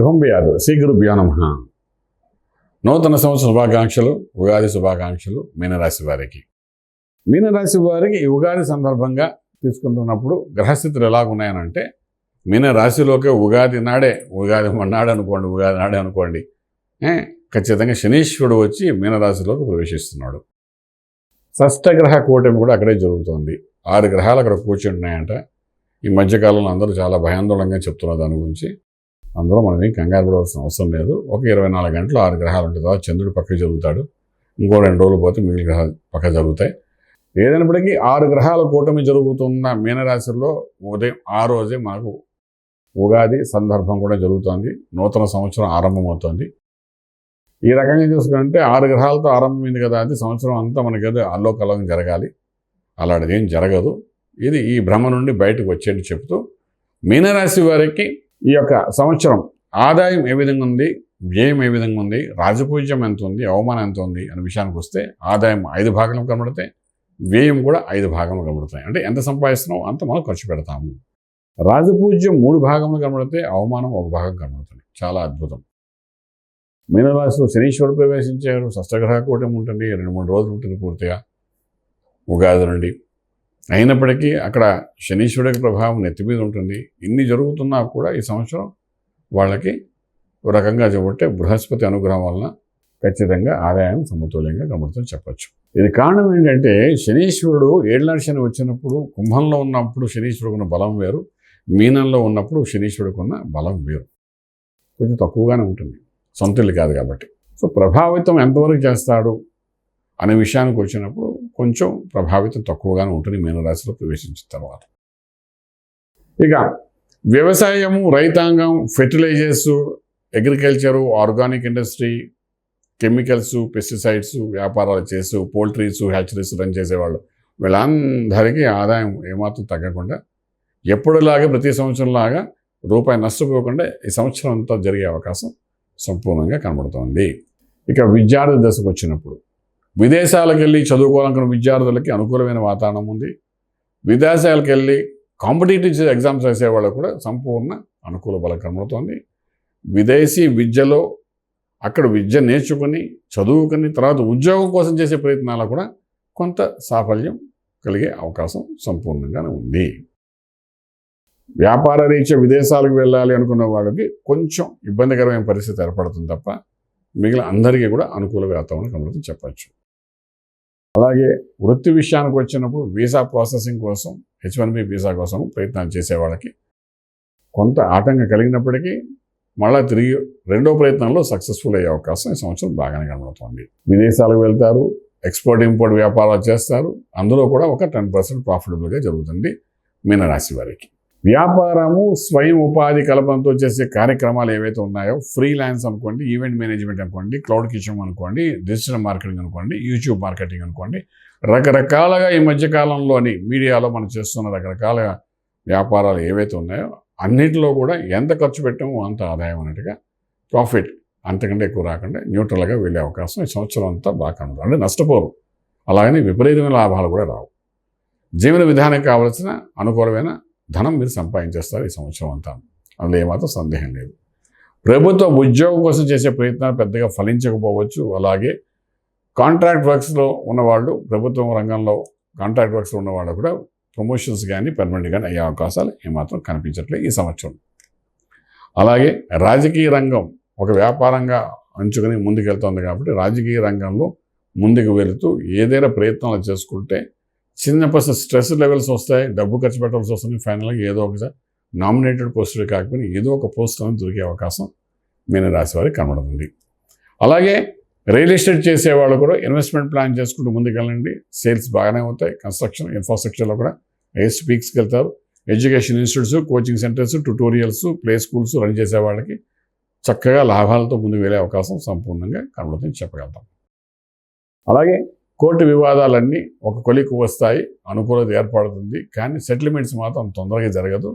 శుభం వ్యాధు శ్రీ నమ. నూతన సంవత్సర శుభాకాంక్షలు ఉగాది శుభాకాంక్షలు మీనరాశి వారికి. మీనరాశి వారికి ఈ ఉగాది సందర్భంగా తీసుకుంటున్నప్పుడు గ్రహస్థితులు ఎలాగున్నాయనంటే మీనరాశిలోకే ఉగాది నాడే ఉగాది నాడు అనుకోండి ఉగాది నాడే అనుకోండి ఖచ్చితంగా శనీశ్వరుడు వచ్చి మీనరాశిలోకి ప్రవేశిస్తున్నాడు. షష్టగ్రహ కూటమి కూడా అక్కడే జరుగుతోంది. ఆరు గ్రహాలు అక్కడ కూర్చుంటున్నాయంట. ఈ మధ్యకాలంలో అందరూ చాలా భయాందోళనగా చెప్తున్నారు దాని గురించి. అందులో మనం ఏం కంగారు పడవలసిన అవసరం లేదు. ఒక ఇరవై నాలుగు గంటలు ఆరు గ్రహాలు ఉంటుంది తర్వాత చంద్రుడు పక్కకి జరుగుతాడు. ఇంకో రెండు రోజులు పోతే మిగిలిన గ్రహాలు పక్క జరుగుతాయి. ఏదైనప్పటికీ ఆరు గ్రహాల కూటమి జరుగుతున్న మీనరాశిలో ఉదయం ఆ రోజే మనకు ఉగాది సందర్భం కూడా జరుగుతోంది. నూతన సంవత్సరం ఆరంభమవుతోంది. ఈ రకంగా చూసుకుంటే ఆరు గ్రహాలతో ఆరంభమైంది కదా అది సంవత్సరం అంతా మనకి ఏదో అల్లోకల్లోకం జరగాలి. అలాంటిది ఏం జరగదు. ఇది ఈ భ్రమ నుండి బయటకు వచ్చేట్టు చెప్తూ మీనరాశి వారికి ఈ యొక్క సంవత్సరం ఆదాయం ఏ విధంగా ఉంది? వ్యయం ఏ విధంగా ఉంది? రాజపూజ్యం ఎంత ఉంది? అవమానం ఎంత ఉంది? అనే విషయానికి వస్తే ఆదాయం ఐదు భాగంలో కనబడతాయి వ్యయం కూడా ఐదు భాగంలో కనబడతాయి. అంటే ఎంత సంపాదిస్తున్నామో అంత మనం ఖర్చు పెడతాము. రాజపూజ్యం మూడు భాగంలో కనబడితే అవమానం ఒక భాగం కనబడుతుంది. చాలా అద్భుతం. మీనరాశిలో శనీశ్వరుడు ప్రవేశించారు. షష్టగ్రహ కూటమి ఉంటుంది. రెండు మూడు రోజులు ఉంటుంది పూర్తిగా. ఉగాది నుండి అయినప్పటికీ అక్కడ శనీశ్వరుడికి ప్రభావం నెత్తి మీద ఉంటుంది. ఇన్ని జరుగుతున్నా కూడా ఈ సంవత్సరం వాళ్ళకి ఒక రకంగా చెబితే బృహస్పతి అనుగ్రహం వలన ఖచ్చితంగా ఆదాయం సమతుల్యంగా కనబడుతుంది చెప్పచ్చు. ఇది కారణం ఏంటంటే శనీశ్వరుడు ఏళ్ళనాడు శని వచ్చినప్పుడు కుంభంలో ఉన్నప్పుడు శనీశ్వరుడుకున్న బలం వేరు మీనంలో ఉన్నప్పుడు శనీశ్వరుడికి బలం వేరు. కొంచెం తక్కువగానే ఉంటుంది. సొంతలు కాదు కాబట్టి. సో ప్రభావితం ఎంతవరకు చేస్తాడు అనే విషయానికి వచ్చినప్పుడు కొంచెం ప్రభావితం తక్కువగానే ఉంటుంది మీనరాశిలో ప్రవేశించిన తర్వాత. ఇక వ్యవసాయము రైతాంగం fertilizers agriculture organic industry chemicals pesticides వ్యాపారాలు చేస్తూ పోల్ట్రీస్ హ్యాచరీస్ రన్ చేసేవాళ్ళు. వీళ్ళందరికీ ఆదాయం ఏమాత్రం తగ్గకుండా ఎప్పుడులాగే ప్రతి సంవత్సరంలాగా రూపాయి నష్టపోకుండా ఈ సంవత్సరం అంతా జరిగే అవకాశం సంపూర్ణంగా కనబడుతోంది. ఇక విద్యార్థి దశకు వచ్చినప్పుడు విదేశాలకు వెళ్ళి చదువుకోవాలనుకున్న విద్యార్థులకి అనుకూలమైన వాతావరణం ఉంది. విదేశాలకు వెళ్ళి కాంపిటేటివ్ ఎగ్జామ్స్ రాసేవాళ్ళకు కూడా సంపూర్ణ అనుకూల బలం కనబడుతోంది. విదేశీ విద్యలో అక్కడ విద్య నేర్చుకుని చదువుకుని తర్వాత ఉద్యోగం కోసం చేసే ప్రయత్నాలు కూడా కొంత సాఫల్యం కలిగే అవకాశం సంపూర్ణంగానే ఉంది. వ్యాపార రీత్యా విదేశాలకు వెళ్ళాలి అనుకున్న వాళ్ళకి కొంచెం ఇబ్బందికరమైన పరిస్థితి ఏర్పడుతుంది తప్ప మిగిలిన అందరికీ కూడా అనుకూల వాతావరణం కనబడుతుంది చెప్పచ్చు. అలాగే వృత్తి విషయానికి వచ్చినప్పుడు వీసా ప్రాసెసింగ్ కోసం హెచ్ వన్ బి వీసా కోసం ప్రయత్నాలు చేసే వాళ్ళకి కొంత ఆటంకం కలిగినప్పటికీ మళ్ళీ తిరిగి రెండో ప్రయత్నంలో సక్సెస్ఫుల్ అయ్యే అవకాశం ఈ సంవత్సరం బాగానే కనబడుతుంది. విదేశాలకు వెళ్తారు ఎక్స్పోర్ట్ ఇంపోర్ట్ వ్యాపారాలు చేస్తారు అందులో కూడా ఒక టెన్ పర్సెంట్ ప్రాఫిటబుల్గా జరుగుతుంది మీనరాశి వారికి. వ్యాపారము స్వయం ఉపాధి కల్పనతో చేసే కార్యక్రమాలు ఏవైతే ఉన్నాయో ఫ్రీలాన్స్ అనుకోండి ఈవెంట్ మేనేజ్మెంట్ అనుకోండి క్లౌడ్ కిచెన్ అనుకోండి డిజిటల్ మార్కెటింగ్ అనుకోండి యూట్యూబ్ మార్కెటింగ్ అనుకోండి రకరకాలుగా ఈ మధ్యకాలంలోని మీడియాలో మనం చేస్తున్న రకరకాల వ్యాపారాలు ఏవైతే ఉన్నాయో అన్నిటిలో కూడా ఎంత ఖర్చు పెట్టామో అంత ఆదాయం అన్నట్టుగా ప్రాఫిట్ అంతకంటే ఎక్కువ రాకుండా న్యూట్రల్గా వెళ్ళే అవకాశం ఈ సంవత్సరం అంతా బాగా కనబడుతుంది. అంటే నష్టపోరు. అలాగని విపరీతమైన లాభాలు కూడా రావు. జీవన విధానం కావలసిన అనుకూలమైన ధనం మీరు సంపాదించేస్తారు ఈ సంవత్సరం అంతా. అందులో ఏమాత్రం సందేహం లేదు. ప్రభుత్వ ఉద్యోగం కోసం చేసే ప్రయత్నాలు పెద్దగా ఫలించకపోవచ్చు. అలాగే కాంట్రాక్ట్ వర్క్స్లో ఉన్నవాళ్ళు ప్రభుత్వం రంగంలో కాంట్రాక్ట్ వర్క్స్లో ఉన్నవాళ్ళు కూడా ప్రమోషన్స్ కానీ పర్మనెంట్ కానీ అయ్యే అవకాశాలు ఏమాత్రం కనిపించట్లేదు ఈ సంవత్సరం. అలాగే రాజకీయ రంగం ఒక వ్యాపారంగా అంచుకొని ముందుకెళ్తుంది కాబట్టి రాజకీయ రంగంలో ముందుకు వెళుతూ ఏదైనా ప్రయత్నాలు చేసుకుంటే చిన్న పర్సన్ స్ట్రెస్ లెవెల్స్ వస్తాయి డబ్బు ఖర్చు పెట్టాల్సి వస్తుంది ఫైనల్గా ఏదో ఒక నామినేటెడ్ పోస్టులు కాకపోయినా ఏదో ఒక పోస్ట్ అని దొరికే అవకాశం మీనరాశి వారికి కనబడుతుంది. అలాగే రియల్ ఎస్టేట్ చేసేవాళ్ళు కూడా ఇన్వెస్ట్మెంట్ ప్లాన్ చేసుకుంటూ ముందుకెళ్ళండి. సేల్స్ బాగానే అవుతాయి కన్స్ట్రక్షన్ ఇన్ఫ్రాస్ట్రక్చర్లో కూడా హైయెస్ట్ పీక్స్కి వెళ్తారు. Education institutes coaching centres tutorials play schools run చేసే వాళ్ళకి చక్కగా లాభాలతో ముందుకు వెళ్ళే అవకాశం సంపూర్ణంగా కనబడుతుంది చెప్పగలుగుతాం. అలాగే కోర్టు వివాదాలన్నీ ఒక కొలికి వస్తాయి అనుకూలత ఏర్పడుతుంది. కానీ సెటిల్మెంట్స్ మాత్రం తొందరగా జరగదు.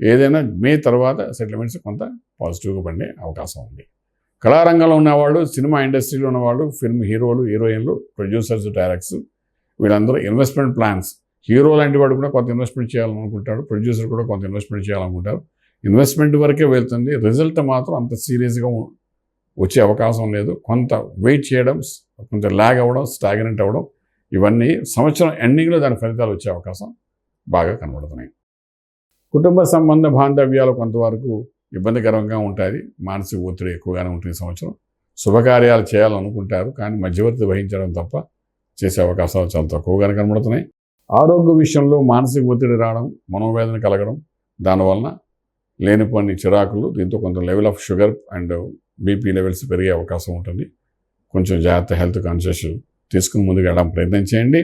ఏదైనా మే తర్వాత సెటిల్మెంట్స్ కొంత పాజిటివ్గా పడే అవకాశం ఉంది. కళారంగంలో ఉన్నవాళ్ళు సినిమా ఇండస్ట్రీలో ఉన్నవాళ్ళు ఫిల్మ్ హీరోలు హీరోయిన్లు ప్రొడ్యూసర్స్ డైరెక్టర్స్ వీళ్ళందరూ ఇన్వెస్ట్మెంట్ ప్లాన్స్. హీరో లాంటి వాడు కూడా కొంత ఇన్వెస్ట్మెంట్ చేయాలనుకుంటాడు ప్రొడ్యూసర్ కూడా కొంత ఇన్వెస్ట్మెంట్ చేయాలనుకుంటారు. ఇన్వెస్ట్మెంట్ వరకే వెళ్తుంది. రిజల్ట్ మాత్రం అంత సీరియస్గా వచ్చే అవకాశం లేదు. కొంత వెయిట్ చేయడం కొంచెం ల్యాగ్ అవ్వడం స్టాగ్నెంట్ అవ్వడం ఇవన్నీ సంవత్సరం ఎండింగ్లో దాని ఫలితాలు వచ్చే అవకాశం బాగా కనబడుతున్నాయి. కుటుంబ సంబంధ బాంధవ్యాలు కొంతవరకు ఇబ్బందికరంగా ఉంటాయి. మానసిక ఒత్తిడి ఎక్కువగానే ఉంటుంది సంవత్సరం. శుభకార్యాలు చేయాలనుకుంటారు కానీ మధ్యవర్తి వహించడం తప్ప చేసే అవకాశాలు చాలా తక్కువగానే కనబడుతున్నాయి. ఆరోగ్య విషయంలో మానసిక ఒత్తిడి రావడం మనోవేదన కలగడం దానివలన లేనిపోని చిరాకులు దీంతో కొంత level of sugar and BP levels పెరిగే అవకాశం ఉంటుంది. కొంచెం జాగ్రత్త హెల్త్ కాన్షియస్ తీసుకుని ముందుకు వెళ్ళడం ప్రయత్నం చేయండి.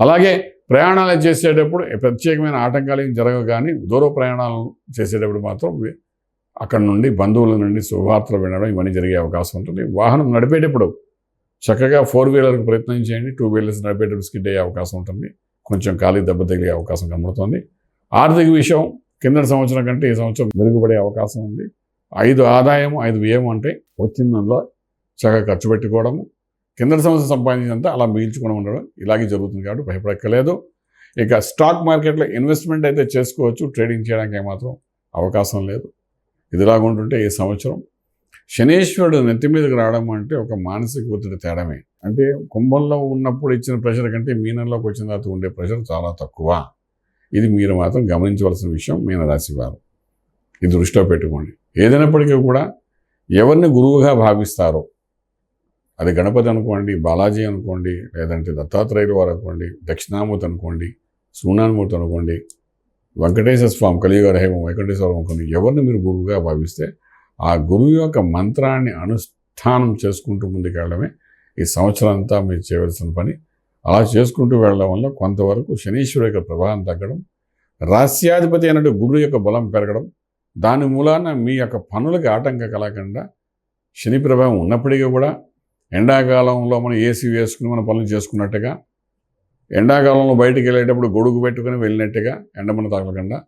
అలాగే ప్రయాణాలు చేసేటప్పుడు ప్రత్యేకమైన ఆటంకాలు ఏం జరగవు కానీ దూర ప్రయాణాలు చేసేటప్పుడు మాత్రం అక్కడ నుండి బంధువుల నుండి శుభవార్తలు వినడం ఇవన్నీ జరిగే అవకాశం ఉంటుంది. వాహనం నడిపేటప్పుడు చక్కగా ఫోర్ వీలర్కి ప్రయత్నం చేయండి. టూ వీలర్స్ నడిపేటప్పుడు స్కిడ్ అయ్యే అవకాశం ఉంటుంది. కొంచెం ఖాళీ దెబ్బ తగిలే అవకాశం కనబడుతుంది. ఆర్థిక విషయం కిందటి సంవత్సరం కంటే ఈ సంవత్సరం మెరుగుపడే అవకాశం ఉంది. ఐదు ఆదాయం ఐదు వ్యయం అంటే వచ్చిన దానిలో చక్కగా ఖర్చు పెట్టుకోవడము కిందటి సంవత్సరం సంపాదించినంత అలా మిగిల్చుకుని ఉండడం ఇలాగే జరుగుతుంది కాబట్టి భయపడక్కలేదు ఇక స్టాక్ మార్కెట్లో ఇన్వెస్ట్మెంట్ అయితే చేసుకోవచ్చు ట్రేడింగ్ చేయడానికి ఏమాత్రం అవకాశం లేదు. ఇదిలాగుంటుంటే ఈ సంవత్సరం శనేశ్వరుడు నెత్తి మీదకి రావడం అంటే ఒక మానసిక ఒత్తిడి తేడమే. అంటే కుంభంలో ఉన్నప్పుడు ఇచ్చిన ప్రెషర్ కంటే మీనంలోకి వచ్చిన తర్వాత ఉండే ప్రెషర్ చాలా తక్కువ. ఇది మీరు మాత్రం గమనించవలసిన విషయం మీనరాశి వారు ఇది దృష్టిలో పెట్టుకోండి. ఏదైనప్పటికీ కూడా ఎవరిని గురువుగా భావిస్తారో అది గణపతి అనుకోండి బాలాజీ అనుకోండి లేదంటే దత్తాత్రేయుల వారు అనుకోండి దక్షిణామూర్తి అనుకోండి సూనామూర్తి అనుకోండి వెంకటేశ్వర స్వామి కలియుగ హేమం వెంకటేశ్వర అనుకోండి ఎవరిని మీరు గురువుగా భావిస్తే ఆ గురువు యొక్క మంత్రాన్ని అనుష్ఠానం చేసుకుంటూ ముందుకెళ్ళడమే ఈ సంవత్సరం అంతా మీరు చేయవలసిన పని. అలా చేసుకుంటూ వెళ్ళడం వల్ల కొంతవరకు శనీశ్వరు యొక్క ప్రభావం తగ్గడం రాస్యాధిపతి అయినట్టు గురువు యొక్క బలం పెరగడం దాని మూలాన మీ యొక్క పనులకు ఆటంకం కలగకుండా శని ప్రభావం ఉన్నప్పటికీ కూడా ఎండాకాలంలో మనం ఏసీ వేసుకుని మన పనులు చేసుకున్నట్టుగా ఎండాకాలంలో బయటికి వెళ్ళేటప్పుడు గొడుగు పెట్టుకుని వెళ్ళినట్టుగా ఎండమన తగలకుండా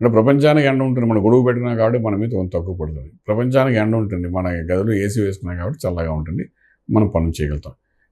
అంటే ప్రపంచానికి ఎండ ఉంటుంది మనం గొడుగు పెట్టుకున్నాం కాబట్టి మన మీద కొంత తక్కువ పడుతుంది. ప్రపంచానికి ఎండ ఉంటుంది మన గదిలో ఏసీ వేసుకున్నాం కాబట్టి చల్లగా ఉంటుంది మనం పనులు చేయగలుగుతాం.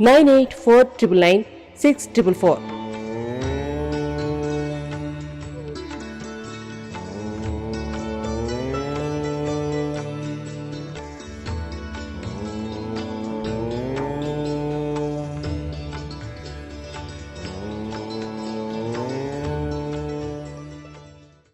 Nine eight four triple nine six triple four